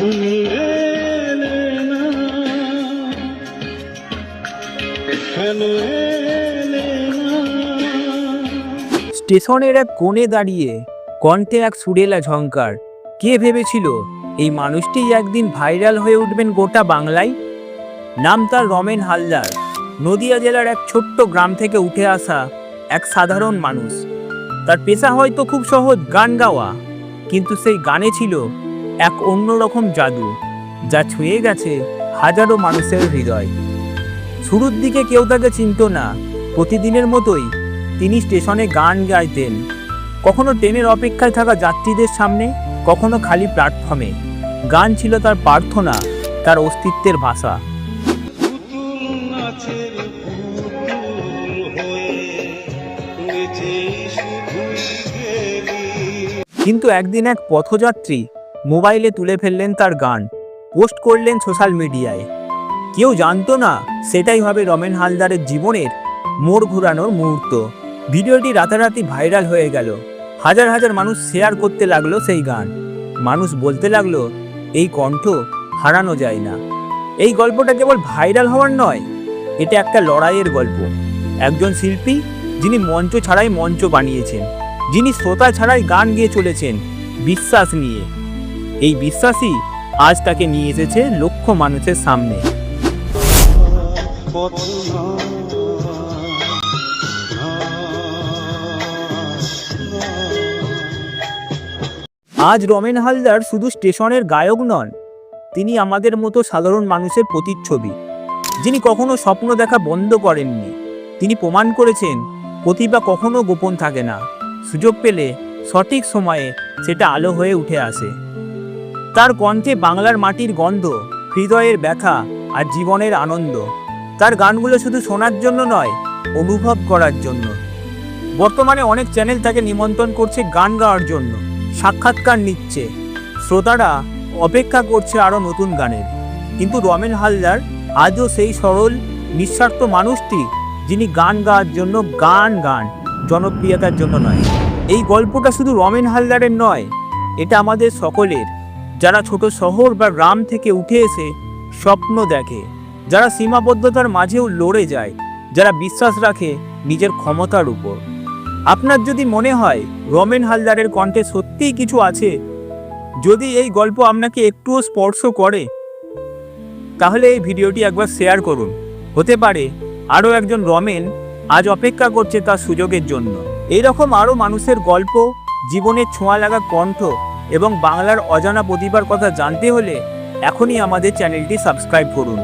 স্টেশনের এক কোণে দাঁড়িয়ে কণ্ঠে এক সুরেলা ঝঙ্কার কে ভেবেছিল এই মানুষটি একদিন ভাইরাল হয়ে উঠবেন গোটা বাংলায়? নাম তার রমেন হালদার। নদিয়া জেলার এক ছোট্ট গ্রাম থেকে উঠে আসা এক সাধারণ মানুষ। তার পেশা হয়তো খুব সহজ গান গাওয়া, কিন্তু সেই গানে ছিল এক অন্যরকম জাদু, যা ছুঁয়ে গেছে হাজারো মানুষের হৃদয়। শুরুর দিকে কেউ তাকে চিনত না। প্রতিদিনের মতোই তিনি স্টেশনে গান গাইতেন। কখনো ট্রেনের অপেক্ষায় থাকা যাত্রীদের সামনে, কখনো খালি প্ল্যাটফর্মে। গান ছিল তার প্রার্থনা, তার অস্তিত্বের ভাষা। কিন্তু একদিন এক পথযাত্রী মোবাইলে তুলে ফেললেন তার গান, পোস্ট করলেন সোশ্যাল মিডিয়ায়। কেউ জানতো না, সেটাই হবে রমেন হালদারের জীবনের মোড় ঘুরানোর মুহূর্ত। ভিডিওটি রাতারাতি ভাইরাল হয়ে গেল। হাজার হাজার মানুষ শেয়ার করতে লাগল সেই গান। মানুষ বলতে লাগল, এই কণ্ঠ হারানো যায় না। এই গল্পটা কেবল ভাইরাল হওয়ার নয়, এটা একটা লড়াইয়ের গল্প। একজন শিল্পী, যিনি মঞ্চ ছাড়াই মঞ্চ বানিয়েছেন, যিনি শ্রোতা ছাড়াই গান গেয়ে চলেছেন, বিশ্বাস নিয়ে। এই বিশ্বাসই আজ তাকে নিয়ে এসেছে লক্ষ মানুষের সামনে। আজ রমেন হালদার শুধু স্টেশনের গায়ক নন, তিনি আমাদের মতো সাধারণ মানুষের প্রতিচ্ছবি, যিনি কখনো স্বপ্ন দেখা বন্ধ করেননি। তিনি প্রমাণ করেছেন, প্রতিভা কখনো গোপন থাকে না। সুযোগ পেলে সঠিক সময়ে সেটা আলো হয়ে উঠে আসে। তার কণ্ঠে বাংলার মাটির গন্ধ, হৃদয়ের ব্যথা আর জীবনের আনন্দ। তার গানগুলো শুধু শোনার জন্য নয়, অনুভব করার জন্য। বর্তমানে অনেক চ্যানেল তাকে নিমন্ত্রণ করছে গান গাওয়ার জন্য। সাক্ষাৎকার নিচ্ছে। শ্রোতারা অপেক্ষা করছে আরও নতুন গানের। কিন্তু রমেন হালদার আজও সেই সরল, নিঃস্বার্থ মানুষটি যিনি গান গাওয়ার জন্য গান গান, জনপ্রিয়তার জন্য নয়। এই গল্পটা শুধু রমেন হালদারের নয়, এটা আমাদের সকলের। যারা ছোট শহর বা গ্রাম থেকে উঠে এসে স্বপ্ন দেখে, যারা সীমাবদ্ধতার মাঝেও লড়ে যায়, যারা বিশ্বাস রাখে নিজের ক্ষমতার উপর। আপনার যদি মনে হয় রমেন হালদারের কণ্ঠে সত্যিই কিছু আছে, যদি এই গল্প আপনাকে একটুও স্পর্শ করে, তাহলে এই ভিডিওটি একবার শেয়ার করুন। হতে পারে আরও একজন রমেন আজ অপেক্ষা করছে তার সুযোগের জন্য। এইরকম আরও মানুষের গল্প, জীবনের ছোঁয়া লাগা কণ্ঠ এবং বাংলার অজানা প্রতিভার কথা জানতে হলে এখনই আমাদের চ্যানেলটি সাবস্ক্রাইব করুন।